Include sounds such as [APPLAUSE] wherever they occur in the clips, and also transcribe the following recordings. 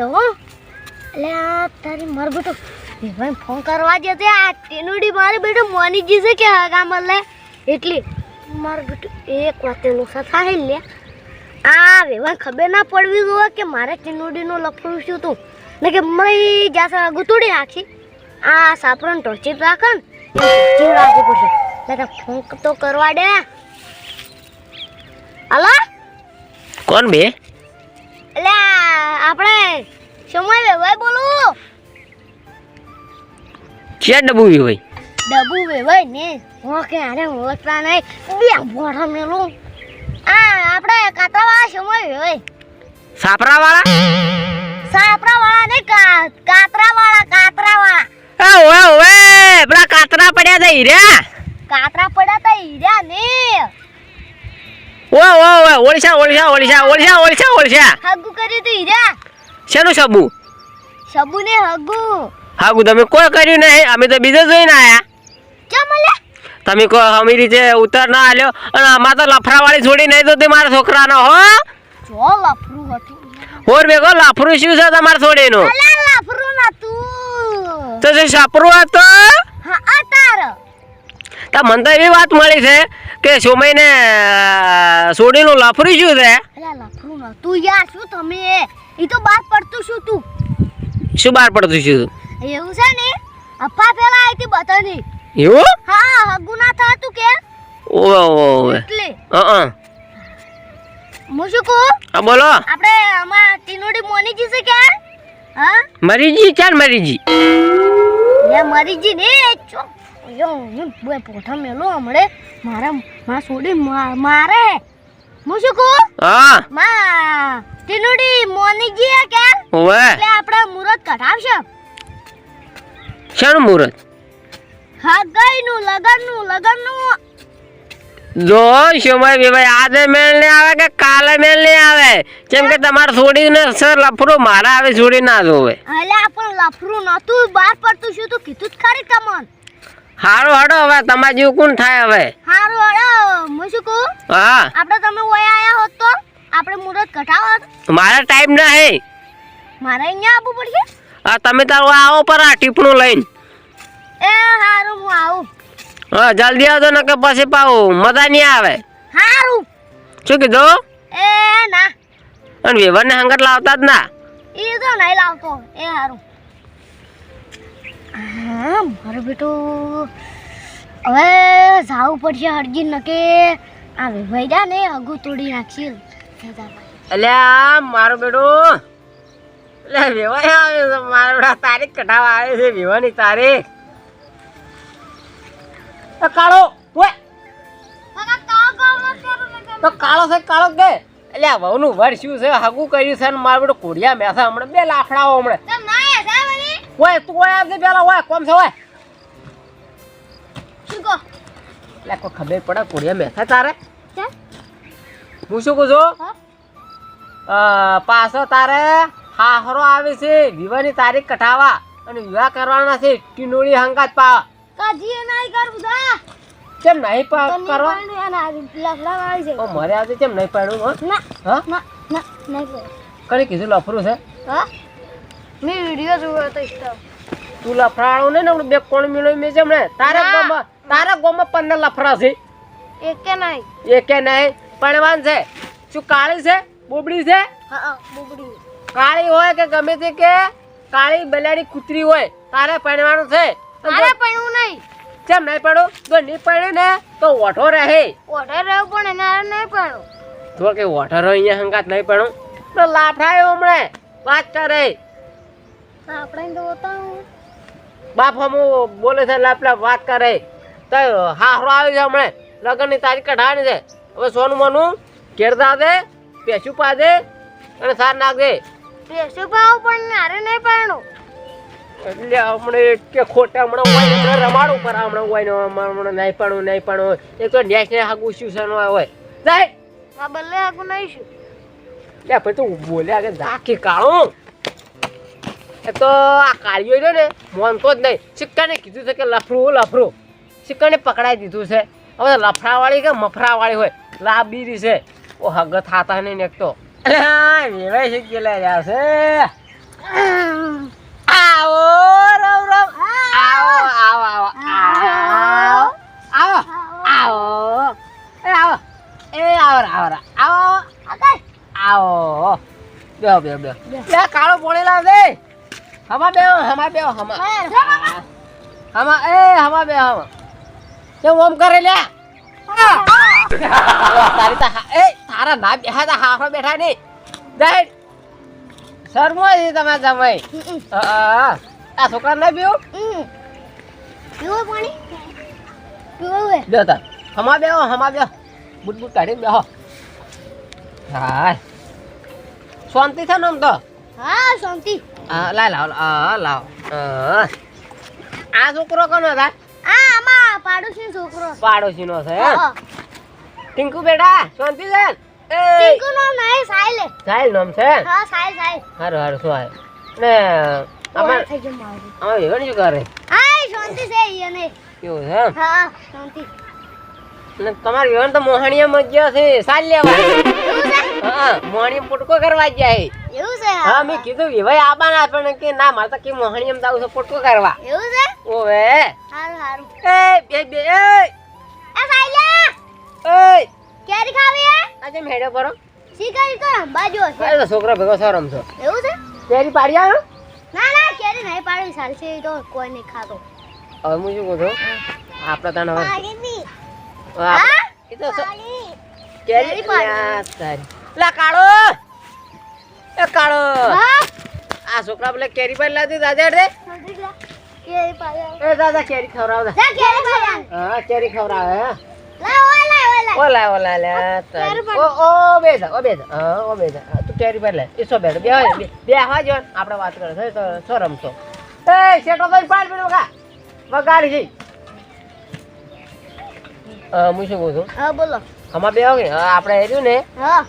હો. એટલે આ તારી મારું બેટું ભાઈ ફોન કરવા જતે આ ટેનુડી મારે બેટું મોની જી છે કે હગા લે એટલી મારું બેટું એક વાત એનું થાય લે. આ વેવાય ખબર ના પડવી જોઈએ કે મારે ટીનુડીનું લફડું શું તું? ને કે મય જ્યાં ગુતોડી નાખી આ સાપરણ ટોચી રાખે ને ટોચી રાખવું ફોન તો કરવા દે. હલો? કોણ બે? એટલે આપણે સમય વેવાય બોલું? છે ડબુ વેવાય? ડબુ વેવાય ને? ઓકે અરે ઓળખતા નહીં. બે ભોળા મેલું. આ આપણે કાતરાવાળા સમય વેવાય. સાપરા વાળા સાપરાવાળા નહીં કા કાતરાવાળા એ ઓવે ઓવે પેલા કાતરા પડ્યા તા હીરા કાતરા પડ્યા તા હીરા ને. ઓ ઓ ઓ ઓળશા ઓળશા ઓળશા ઓળશા ઓળશા ઓળશા. કર્યું તું હીરા શેનું સબુ સબુ ને હગુ. હગુ તમે કોઈ કર્યું નહીં? અમે તો બીજે જોઈને આયા. ચમ લે તમે કોઈ અમી રીતે ઉતર ના આલ્યો? અને આમાં તો લફરાવાળી છોડી નહીં તો તે મારા છોકરાનો હો? જો લફરું હતું. હોર બેગો લાફરું શું છે તમારા છોડીનું અલા લફરું નતું. તો જે સાપરું હતો? હા અતાર. તા મને તો એવી વાત મળી છે કે સોમયને છોડીનું લાફરું શું છે? લફરું યાર શું તમે એ? તો બહાર પડતું શું તું. શું બહાર પડતું શું એવું છે ને? અપ્પા પેલા આઈ હતી બતાની એવું? હા હગુના થા તું કે? ઓવે ઓવે એટલે. હા હું. શું કહું? હા બોલો. આપણે આમાં તીનોડી મોનીજી છે કે? હા? મરીજી ચાલ મરીજી. એ મરીજી ને ચો. યો હું પોઠા મેલો હમણે. મારા માં છોડી મારે. કહું? હા. માં ટીનુડી મોનીજી આ કે ઓવે એટલે આપણે મુરત કઢાવશે. શાનું લગનનું લગનનું લગનનું. જો સમય ભાઈ આજે મેળ ને આવે કે કાલે મેળ ને આવે? કેમ કે તમારે છોડીને સર લફરો મારા આવે છોડી ના જોવે. એટલે પણ લફરું નતું બહાર પડતું શું તું કીધું જ ખરી તમન? હારું હડો હવે તમારે જેવું કોણ થાય હવે? હારું હડો હું શું કહું? હા. આપણે તમે ઓય આયા હોત તો આપણે મુરત કઢાવત મારા ટાઈમ ના હે મારે અહીંયા આવવું પડશે? હા તમે તારો આવો પર આ ટીપણું લઈને. એ હારું હું આવું. હા જલ્દી આવજો ને કે પછી પાઉ મજા નહીં આવે. હારું. શું કીધું? એ ના. અને વેવરને હંગત લાવતા જ ના. એ તો નહીં લાવતો. એ હારું. મારું બેટું હવે જાવું પડશે હરજી નકે. આ ભાઈ જા ને અગુ તોડી નાખી એટલે આ મારો બેટો. એટલે વેવાય આવે છે મારો બેટા તારીખ કઢાવા આવે છે વેવાની તારીખ. તો કાળો ઓય. તો કાળો છે કાળો કે? એટલે આ વહુનું વર શું છે હગું કર્યું છે ને મારો બેટો કોડિયા મેથા હમણાં બે લાફડાઓ હમણાં. ઓય તું ઓય આવજે પેલા ઓય કોમ છે ઓય. એટલે કોઈ ખબર પડે કોડિયા મેથા તારે? હું શું કહું છું પાછો તારે હાહરો આવે છે વિવાહની તારીખ કઢાવા અને વિવાહ કરવાના છે ટીનોળી હંગાત પા કાજી નહીં કરું દા કેમ નહીં પા કરવા? લફડા વાળી છે. ઓ મારે આજે કેમ નહીં પાડ્યું હો? ના હા? ના ના નહીં કરું કઈ કીધું લફરું છે? હા? મેં વીડિયો જોયો તો ઇસ્ટા તું. લફરાણું ને ને બે કોણ મિલો મેં છે તારે તારા ગોમાં પંદર લફરા છે. એકે કે નહીં. એ કે નહીં. પડવાન છે. શું કાળી છે? બોબડી છે? હા હા કાળી હોય કે ગમે તે કે કાળી બલાડી કૂતરી હોય તારે પડવાનું છે. તારે પડવું નહીં. કેમ નહીં પડો તો નહીં પડે ને તો ઓઠો રહે. ઓઠો રહ્યો પણ એના નહીં પડો તો કે ઓઠો અહીંયા હંગાત નહીં પડો. તો લાફડાયો હમણે. વાત કરે. આપણે તો બાપ હમ બોલે છે લાપ લાપ વાત કરે. તો હાહરો આવે છે હમણે. લગ્નની તારીખ કઢાવાની છે. હવે સોનું મોનું કેરદા દે પેશું પા દે અને સાર નાખ દે પેશું ભાવ પણ મારે નહીં પાણું એટલે હમણે કે ખોટા હમણાં હોય રમાડું પર હમણાં હોય ને હમણાં નહીં પડું નહીં પડું એક તો નેક્સ્ટ ને હાગું શું હોય. જાય. આ બલ્લે હાગું નહીં શું. લે પછી તું બોલ્યા કે ધાકી કાળું. એ તો આ કાળીઓ છે ને મોનતો જ નહીં. સિક્કાને કીધું છે કે લફરું લફરું. સિક્કાને પકડાઈ દીધું છે. હવે લફડાવાળી કે મફરાવાળી હોય? લાબીરી છે. ઓ હગ થાતા નહીં નેકતો વેવાઈ છે રહ્યા છે. આવો રવ રવ. આવો આવો આવો. આવો. આવો. આવો. એ આવો. એ આવો આવો. આવો. આવો બેહો બેહો બેહો. બે કાળો પોણી લાવ દે. હમા બેહો હમા બેહો હમા. હમા એ હમા બેહો હમા. કેમ ઓમ કરે લે? તારી તા એ તારા ના બેહા તા હારો બેઠા નહીં. જાય. શરમો છે તમે જમાઈ. આ છોકરા ના પીવું? પીવું પાણી? પીવું બે તાર હમા બેહો હમા બેહો. બુટ બુટ કાઢી બેહો. હા. શાંતિ છે ને આમ તો? હા શાંતિ. હા લાવ લાવ લાવ આ છોકરો કોનો હતા આ આમાં પાડોશી છોકરો. પાડોશી નો છે. ટિંકુ બેટા શાંતિ છે? ટીકુ નો નહીં સાહિલ હે. નામ છે હા સાહિલ સાહિલ હારું હારું શું આવે ને અમાર થઈ ગયું મારું. અમાર વિવાન શું કરે? હા શાંતિ છે ઈ કેવું છે હા શાંતિ. ને તમાર વિવાન તો મોહણીયામાં જ ગયા છે સાલ લેવા. હા મોહણીયા પોટકો કરવા ગયા જાય એવું છે હા. મેં કીધું વિવાય આબાના પણ કે ના મારે તો કે મોહણીયામાં જાવ છે પોટકો કરવા. એવું છે? ઓવે. સારું સારું એ બે બે એ એ સાહિલા એ કેરી ખાવી હે? આજે મેળો પરો શીખરી તો બાજુ અરે તો છોકરો ભેગો છો રમતો એવું છે? કેરી પાડી આવ્યો ના ના કેરી નહીં પાડી સાલ છે તો કોઈ નહીં ખાતો. હવે હું શું કહું છું? આપણે તને હવે. હા? એ તો કેરી પાડી. લા કાળો. એ કાળો. આ છોકરા પેલા કેરી પાડી લાદી દાદા રે એ દાદા કેરી ખવડાવ દે જા કેરી પાડી હા કેરી ખવડાવે હા. ઓલા ઓલા લે. ઓ ઓ બેજા ઓ બેજા હા ઓ બેજા તું કેરી પર લે. ઈસો સો બે હોય, બે હા જો. આપણે વાત કરે છે તો સો રમતો એ શેટો કરી પાડ પેલો કા વગાડી જઈ. અ હું શું કહું છું? હા બોલો. આમાં બે હોય હા, આપણે હેર્યું ને હા.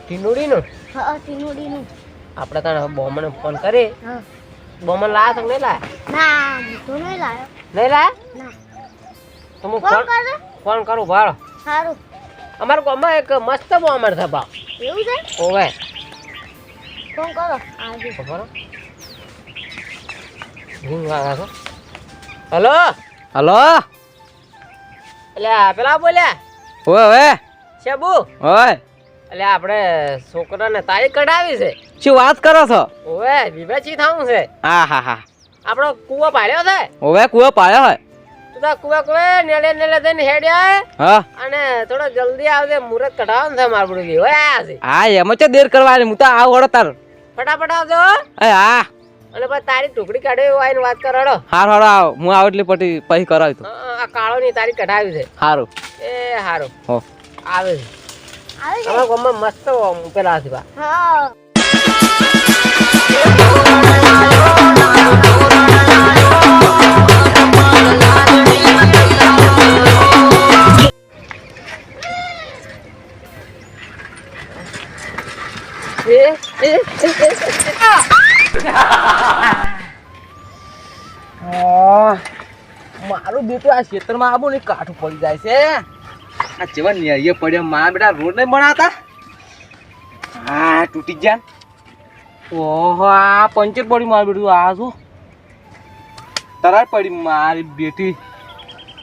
ટીનુડીનું. હા ટીનુડીનું. આપણે તને બોમને ફોન કરી. હા. બોમન લાયા તો નહીં લાયા ના તો નહીં લાયો નહીં લાયા ના તો હું ફોન ફોન કરજો ફોન કરું ભાડો સારું અમારા ગામમાં એક મસ્ત બોમર છે બાપ એવું છે ઓવે ફોન કરો આજે ખબર રિંગ વાગા છો હલો હલો એટલે પેલા બોલ્યા ઓ ઓય શેબુ ઓય એટલે આપણે છોકરાને તારીખ કઢાવી છે શું વાત કરો છો? ઓવે વિવેચી થાઉં છે. હા હા હા. આપણો કૂવો પાડ્યો છે? ઓવે કુવો પાડ્યો હોય તું તો કૂવા કૂવે નેલે નેલે થઈને હેડ્યા હા? અને થોડો જલ્દી આવજે મુહૂર્ત કઢાવવાનું છે મારું બધું ઓય આયા હા એમાં ચો દેર કરવાની હું તો આવ હડો તાર. ફટાફટ આવજો. એ હા. અને પછી તારી ટુકડી કાઢી એવું આવીને વાત કરાડો હાર હાર આવ. હું આવ એટલી પટી પછી કરાવી તું. હા, કાળો કાળોની તારી કઢાવી છે. સારું એ હારું. હો. આવે છે. આવે છે? મસ્ત પેલા હતી બા. હા. [LAUGHS] મારું બેટું આ ખેતરમાં આવું ને કાઠું પડી જાય છે. આ જેવા ન્યાય પડ્યા મારા બેટા રોડ નહીં બનાતા હા, તૂટી ગયા. ઓહો આ પંચર પડી મારી બેટું આ શું? તરાર પડી મારી બેટી.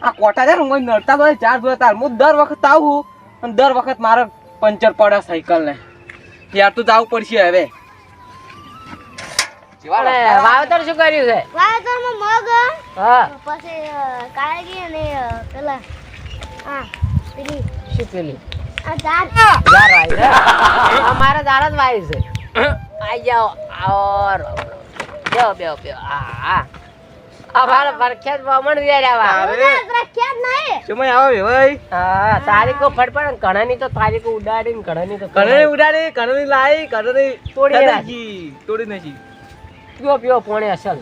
આ કોટા છે ને હું નડતા તો ચાર જોયા તાર હું દર વખત આવું અને દર વખત મારે પંચર પડે સાયકલ ને યાર તો જવું પડશે હવે. વાવતર વાવેતર શું કર્યું છે? વાવેતરમાં મગ હા. પછી કાળગી અને પેલા હા પેલી. શું પેલી? આ છે? અમારે જાર જ વાય છે. [COUGHS] આઈ જાઓ આવો બેહો બેહો બેહો હા હા અમારે પ્રખ્યાત બ્રાહ્મણ વેર્યા અરે પ્રખ્યાત નહીં. સમય આવો બે ભાઈ. હા તારીખો ફટફટ ઘણાની તો તારીખો ઉડાડીને ઘણાની તો કણની ઉડાડી કણની લાઈ કણની તોડી. નાખી. તોડી નાખી. પીઓ પીઓ પોણે અસલ.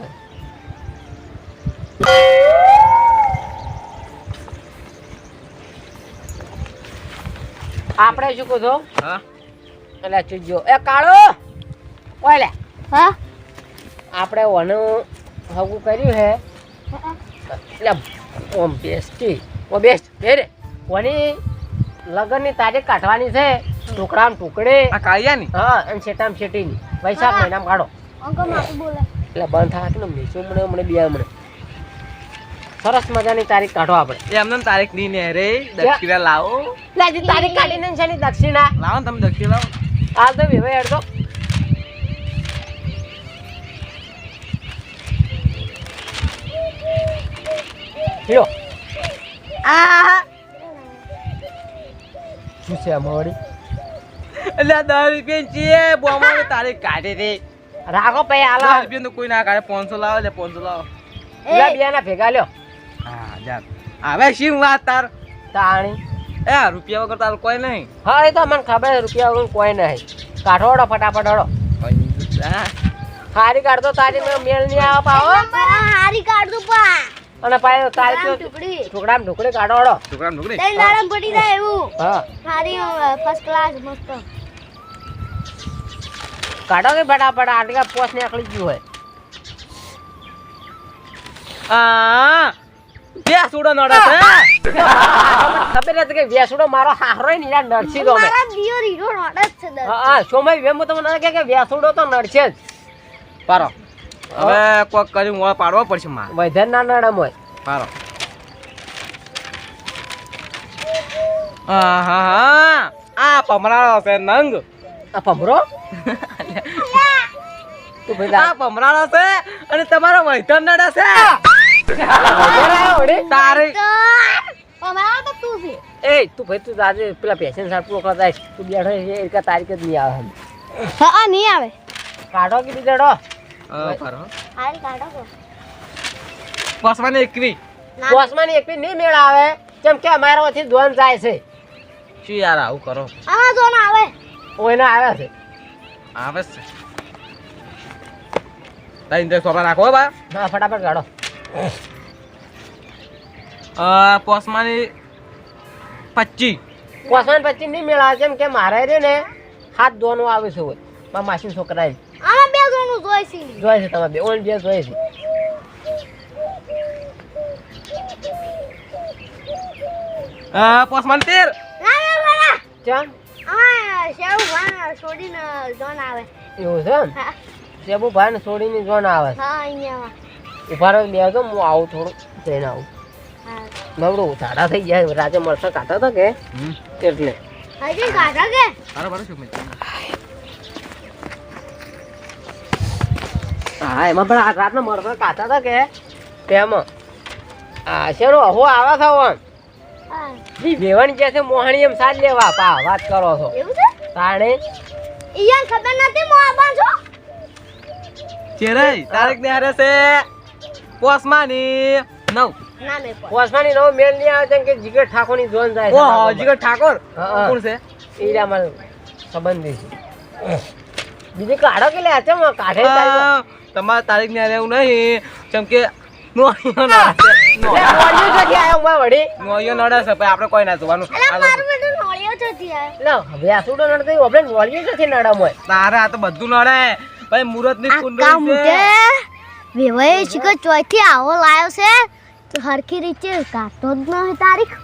આપણે શું કહો છો? હા. એટલે ચૂજો એ કાળો! ઓય લે હા? આપણે ઓનું હગું કર્યું હે. એટલે ઓમ બેસ્ટી ઓ બેસ્ટ બે રે. કોની લગ્નની તારીખ કાઢવાની છે. ટુકડામ ટુકડે આ કાળિયાની? હા અને શેટામ શેટીની. વૈશાખ મહિનામાં કાઢો. અંકલ મારું બોલે. એટલે બંધ થાય કે મીસું મને મને બે મને સરસ મજાની તારીખ કાઢો આપણે. એ એમને તારીખની ને રે. દક્ષિણા લાવો. લાજી તારીખ કાઢીને છે ની દક્ષિણા. લાવો તમે દક્ષિણા લાવો. હાલ તો વિવાહ હેડ લ્યો. આ શું છે વળી એટલે દસ રૂપિયા છે બોમાની તારીખ કાઢી હતી રાખો પૈ દસ હાલો રૂપિયા કોઈ ના કાઢે પાંચસો લાવો એટલે પાંચસો લાવો. પેલા બિયાના ભેગા લ્યો. હા જા. હવે શી વાત તાર? તાણી. એ રૂપિયા વગર તાર કોઈ નહીં. હા એ તો મને ખબર રૂપિયા વગર કોઈ નહીં. કાઢો ફટાફટ હળો હા. હારી કાઢતો તારી મેળ નહીં આવે પાવો અને પાછો તાર તો ટુકડી ટુકડામાં કાઢો હળો છોકરા નોકરી દહીં દાડમ પડી જાય એવું. હા. હારી ફર્સ્ટ ક્લાસ મસ્ત. કાઢો કે ફટાફટ આટકા પોસ ને આકલી ગયું હોય. આ બેસુડો નડે છે ખબર નથી કે વેસુડો મારો હારો ને યાર નડસી દો મેં મારા દિયો રીરો નડે છે હા સોમય વેમ તમને કે કે વેસુડો તો નડશે જ. પારો. હવે કોક કરી મોં પાડવો પડશે માર. વધારે ના નડમ હોય. પાડો. હા હા હા. આ પમરાળો છે નંગ. આ પમરો? તું ભાઈ આ પમરાળો છે અને તમારો વૈધન નડે છે. તારી તો તું છે. એ તું ભાઈ તું આજે પેલા પેશન સાહેબ પૂરો કરતા તું બેઠો છે એ રીતના તારીખ જ નહીં આવે. હા નહીં આવે. કાઢો કે બીજેડો પારો એકવી કાઢો પસવાની એકવી. નહીં મેળ આવે. કેમ કે અમારામાંથી ધોન જાય છે. શું યાર આવું કરો? આ ધોન આવે. ઓયને આવે છે. આવે છે. તાઈ અંદર સોપા રાખો બા. હા ફટાફટ કાઢો. પોસમાની પચી પોસમાની પચ્ચી નહીં મેળ આવે. કેમ કે મારે છે ને હાથ ધોવાનું આવે છે હોય. મારા માસી છોકરા બે જણનું જોઈ છે તમે બે. ઓન બે જોઈ છે. પોસમાન તેર ના ના ના. શેવ ભાન છોડીને જોન આવે. એવું છે હા. સેબુ ભાઈ ને છોડીને જોન આવે. હા અહીંયા ઊભા રહો બે તો હું આવું થોડું જઈને આવું. હા. નવડું ઝાડા થઈ ગયા રાતે મળશે કાઢા હતા કે? એટલે. હજી કાઢો કે? બરાબર શું હા એમાં પણ આ રાતના મળશે કાઢા હતા કે? તેમાં. આ શેરો હો આવા છે વન હા. જી વેવણ કે છે મોહણી એમ સાજ લેવા પા વાત કરો છો. એવું છે? તાણે? ઈયાન ખબર નથી મો આબાન છો ચેરાઈ તારીખ ને હારે છે પોસમાની નવ. ના પોસમાની નવ મેલ નહીં આવે છે કે જીગર ઠાકોરની જોન જાય ઓહો જીગર ઠાકોર. કોણ છે? ઈરા રહ્યા સંબંધી છે. બીજી કાઢો કે લે છે કાઢે તારીખ. તમારે તારીખ ને એવું નહીં. કેમ કે છે. કોઈ ના જોવાનું. અલા આ મારું બેટું નોળિયો છે ત્યાં લે, હવે આ સુડો નડતો આપણે નોળિયું નથી નડમ. તારે આ તો બધું નડે. ભાઈ મુહૂર્તની કુંડળી છે. વેવાય શીખર ચોથી આવો લાયો છે. તો હરખી રીતે કાઢતો જ નહીં તારીખ.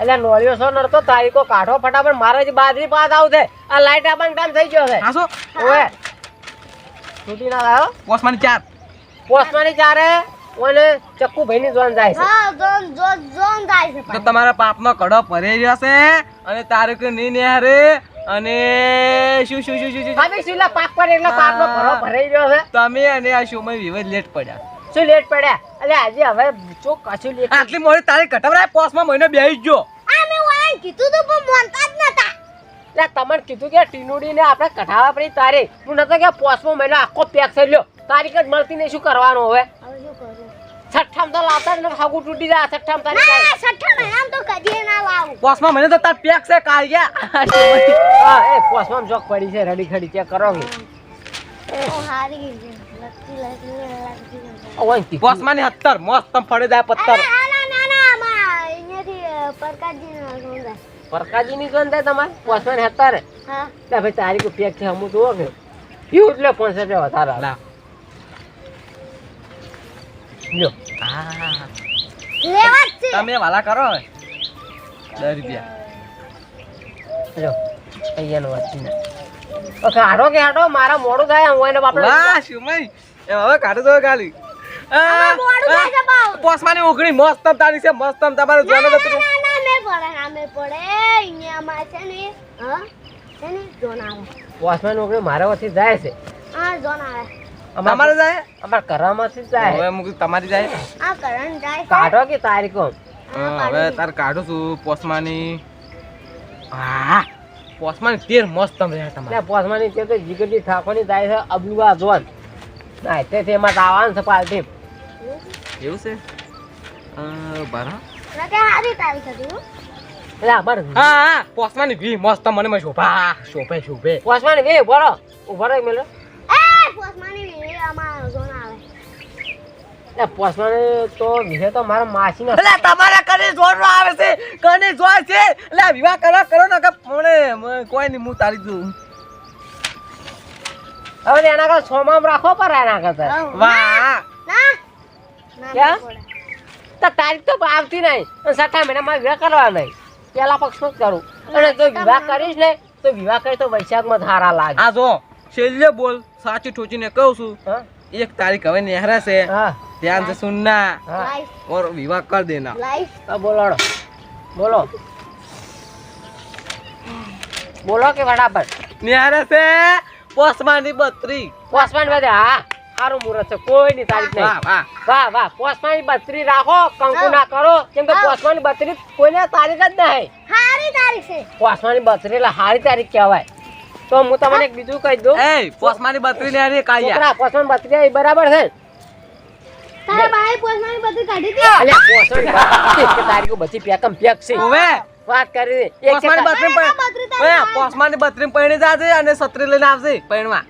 એટલે નોળિયો સો નડતો તારીખો કાઢો ફટાફટ. મારે જ બાજરી પાસ આવશે આ લાઈટ આપવાનો ટાઈમ થઈ ગયો છે. છૂટી ના લાયો? પોસમાની ચાર. પોસ્ટમાની ચારે ઓને ચક્કુ ભાઈની જોન જાય છે. હા જોન જોન જોન જાય છે તો. તમારા પાપનો કડો ભરાઈ રહ્યો છે અને તારીખ નહીં નિહારે અને શું શું શું શું શું? ખાલી પાપ પાક પર એટલે પાકનો ભરો ભરાઈ રહ્યો છે. તમે અને આ શોમાં વિવાદ લેટ પડ્યા. શું લેટ પડ્યા? એટલે આજે હવે જો કશું લેટ આટલી મોડી તારીખ કટાવરાય પોસમાં મહિનો બેહી જ જો આ મેં કીધું તો પણ માનતા જ નતા. એટલે તમને કીધું કે ટીનુડીને આપણે કઢાવા પડી તારે. હું નતો કે પોસમો મહિનો આખો પેક થઈ લ્યો. તારીખ જ મળતી નહીં શું કરવાનું હવે? છઠ્ઠામ તો લાવતા નથી તૂટી જાય છઠ્ઠામ તારીખ ના છઠ્ઠા મહિનામાં તો કદી ના લાવું. પોસમાં મહિને તો તાર પેક છે કાલ ગયા. હા એ પોસમાં જોક પડી છે રડી ખડી ચેક કરો કે. ઓ હારી લગતી લગતી લગતી ઓય કીધું. પોસમાં મસ્ત તમ ફળી જાય પત્તર ના ના ના ફોનની જોન થાય તમારે પોસમાં ને હતા રે હા એટલે ભાઈ તારીખ પેક છે અમુક તો કે એવું એટલે પાંચસો રૂપિયા વધારે આવે. લ્યો હા. લેવા છે તમે વાલા કરો હવે દસ રૂપિયા જો અહીંયાનો વાંચી ના ઓકે હાડો કે હાડો મારા મોડું થાય હું એને બાપડે વાહ શુમય એ હવે કાઢો તો ખાલી. પોસમાની ઉઘડી મસ્ત તારી છે મસ્ત તમારે જોવાનું ના, જતું ના, ના, મેં પડે, અહીંયામાં છે ને, હા, છે ને, જોન આવે. વોચમેન ઓકે મારા વચ્ચે જાય છે. હા જોન આવે. અમારે જાય? અમાર કરામાંથી જાય. હવે મુક તમારી જાય? આ કરણ જાય. કાઢો કે તારીખો? હા, હવે તાર કાઢું છું પોસમાની હા પોસમાની તેર મસ્ત તમે તમારે. એટલે પોસમાની તે તો જીગરની થાકોની જાય છે અબલુઆ જોન ના તે તે એમાં આવવાનું છે પાર્ટી એવું છે? અ, બરા? રાતે હારી તારીખ હતી, હો. એટલે અમાર હા હા પોસમાની વી મસ્ત મને મને શોભા શોભે શોભે. પોસમાની બે ઊભો રહો. ઊભો રહો મેલો એ, પોસમાની વીણી આમાં ઝોન આવે. એટલે પોસમાની તો વિશે તો મારા માસીના એટલે તમારા કને જોર નો આવે છે. કને જોર છે. એટલે વિવાહ કરો કરો ને કે મને કોઈ નહીં હું તારી દઉં હવે એના કરતા સોમામ રાખો પર એના કરતા વાહ. ના, ના, તારીખ તો આવતી નહીં. છઠ્ઠા મહિનામાં વિવાહ કરવા નહીં. પેલા પક્ષમાં જ કરું. અને જો વિવાહ કરીશ ને તો વિવાહ કરી તો વૈશાખમાં ધારા લાગે. આ જો છેલ્લે બોલ સાચી ઠોચીને કહું છું. એક તારીખ હવે નેહરા છે ધ્યાન છે સુનના. ઓર વિવાહ કર દેના. બોલાડો બોલો બોલો. કે બરાબર નેહરા છે ની બત્રી પોસમાન બધે હા. સારું મુહૂર્ત છે કોઈની તારીખ નહીં. વાહ વાહ. વાહ પોસમાની બત્રી રાખો કંકુ ના કરો કેમ કે. પોસમાની બત્રી કોઈને તારીખ જ નહીં. હારી તારીખ છે. પોસમાની બત્રી એટલે સારી તારીખ કહેવાય. તો હું તમને એક બીજું કહી દઉં. એ પોસમાની બત્રી નેહરી કાયા છોકરા પોસમાની બત્રી એ બરાબર છે? તારા ભાઈ પોસમાની બત્રી કાઢી દે અલ્યા પોસમાની બત્રી કે તારીખો બધી પેકમ પેક છે. હવે વાત કરી. એક પોસમાની બત્રી પોસમાની બત્રી પૈણી જાજે અને સત્રી લઈને આવજે પૈણવા.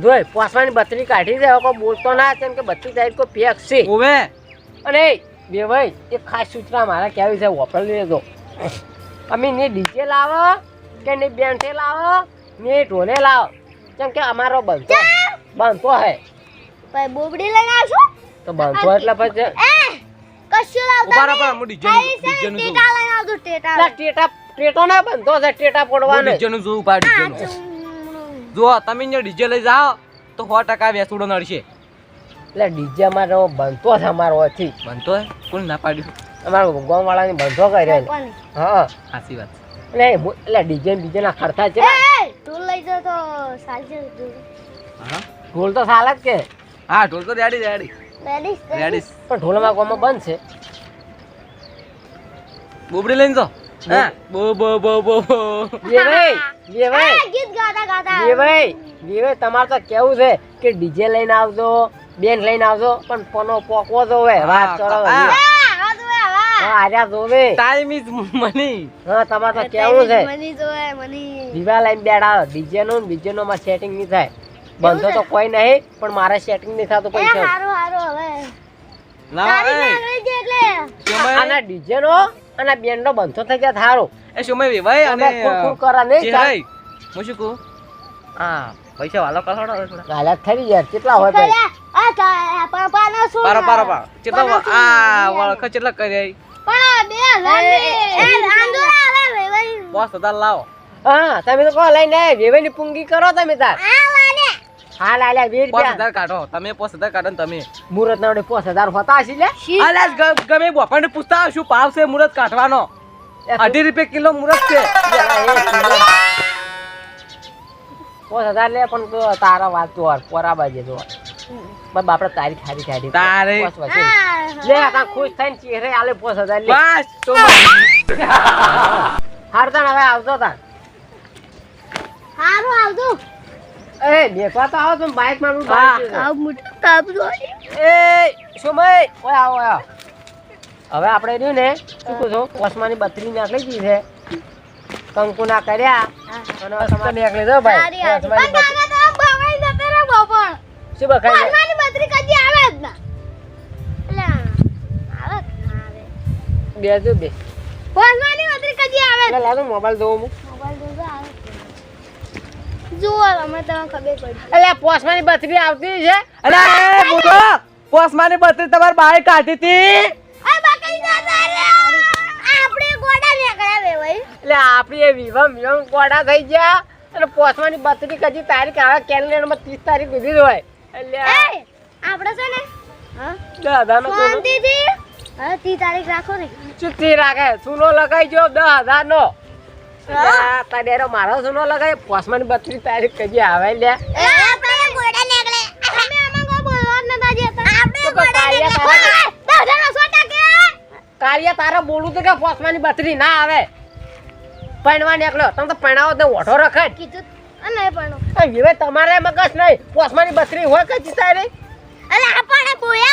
જોઈ પોસવાની બત્રી કાઢી દે કોઈ બોલતો ના કેમ કે બત્રી કોઈ પેક છે. ઓવે. અને બે ભાઈ એક ખાસ સૂચના મારે કહેવી છે વોપર લેજો. [COUGHS] અમે ને ડીજે લાવો કે ને બેન્ઠે લાવો ને ઢોલે લાવો. કેમ કે અમારો બનતો બનતો હે. પછી બોબડી લઈને આવશો? તો બનતો એટલે પછી એ, કશું ઊભા લાવતા રહો, નહીં. હું છે DJ ને ટેટા લઈને આવજો, ટેટા ટેટા ટેટો ના બનતો છે ટેટા પડવાનો ડીજે નું જોઉં પા ડીજે નું. જો તમે જો ડીજે લઈ જાઓ તો સો ટકા વેસુડો નડશે. એટલે ડીજે અમારો બનતો છે અમારો હતી બનતો હે? કોણ ના પાડ્યું? અમારો ગામ વાળાની બંધો કર્યો? હા. સાચી વાત. એટલે એટલે ડીજે બીજે ના ખર્ચા છે. ઢોલ લઈ જાઓ તો ચાલશે હા? ઢોલ તો સાલ જ કે. હા ઢોલ તો રેડી રેડી. રેડી. પણ ઢોલમાં કોમો બંધ છે. બોબડી લઈને જો હા બો બો બો બો બો. બે ભાઈ બે ભાઈ. આ ગીત ગાતા ગાતા. બે ભાઈ તમારે તો કેવું છે કે ડીજે લઈને આવજો બેન લઈને આવજો પણ પનો પોકવો જોવે વાત કરો. હા. આ, આ જોવે, આ. હા આર્યા જોવે. ટાઈમ ઇઝ મની હા તમારે તો કેવું છે? મની જોવે, મની. દીવા લઈને બેઠા ડીજે નું બીજે નું સેટિંગ નહીં થાય. બંધો તો કોઈ નહીં પણ મારે સેટિંગ નહીં થતું પૈસા હારું, હારું, હવે. ના એટલે. આના ડીજે નો અને બેન નો બંધો થઈ ગયા થારો. એ સમય ભાઈ અને તમે કરા નહીં ચહેરાય. હું શું કહું? હા પૈસા વાલો કસાડો ગાલા થઈ યાર કેટલા હોય ભાઈ? આ તા- પપ્પાનો શું પારો પારો લાવે? કેટલા આ લાવે? ખ કેટલા કર્યા પણ બે એ રાંધો આવે, ભાઈ બસ હજાર લાવો. હા તમે તો કો લઈને વેવેની પૂંગી કરો તમે તાર. આ વાને. હા લાલ્યા વીર રૂપિયા. હજાર કાઢો. તમે પાંચ હજાર કાઢો ને તમે. મુહૂર્ત ના વડે પાંચ હજાર હોતા હશે લે. ગમે બોપાને પૂછતા શું ભાવ છે મુરત કાઢવાનો. અઢી રૂપિયા કિલો મુરત છે. પાંચ હજાર લે પણ તારા વાત તો પોરા બાજે જો બાપડે તારી ખારી ખારી તારી. પાંચ વર્ષે. હા, લે આ ખુશ થઈને ચહેરે આલે પાંચ હજાર લે. બસ તો હારતા હવે આવતો તા હારું આવજો. એ તો આવો તમે બાઈકમાં હા. તાપ એ સુમય ઓય આવો આવો. હવે આપણે રહ્યું ને શું કહું છું કોસમાની બત્રી નાખી દીધી છે કંકુ ના કર્યા અને હવે તમારે દો ભાઈ હારી, હારી. કોસમાની બત્રી- કાકા તો ભવાઈ જતો રે બપોર. શું બખાઈ કોસમાની બત્રી કદી આવે જ ના. બે જો બે કોસમાની બત્રી કદી આવે મોબાઈલ હું મોબાઈલ આવે ના. જુઓ તમે તમને ખબર પડી એટલે પોસમાની બત્રી આવતી છે? અલ્યા બુડો પોસમાની બત્રી તમારી બાઈ કાઢી હતી. આ બકરી દાદા રે આપણે ગોડા નીકળ્યા એટલે આપણી એ વિવમ વિવમ કોડા થઈ ગયા. અને પોસવાની બત્રીસ હજી તારીખ આવે કેલેન્ડરમાં ત્રીસ તારીખ સુધી હોય. એટલે આપણે છે ને હા? દાદાનો સોનો શાંતિથી હવે તી તારીખ રાખો ને. ચુત્તી રાખે? સુનો લગાઈ જો દસ હજાર નો તડેરો મારો સુનો લગાય પોસવાની બત્રી તારીખ કદી આવે લે આપણે ગોડા નીકળે. અમે આમાં કોઈ બોલવા જ નતા જતા આપણે તારા- સોટા કે કાળિયા તારે બોલું તો કે પોસવાની બત્રી ના આવે. પૈણવા નીકળ્યો. તમે તો પૈણાવો તો ઓઢો રખે કીધું અને પણ. હવે તમારે મગજ નહીં. પોસમાની બત્રી હોય કે જીતાય રે અરે આપણે બોયા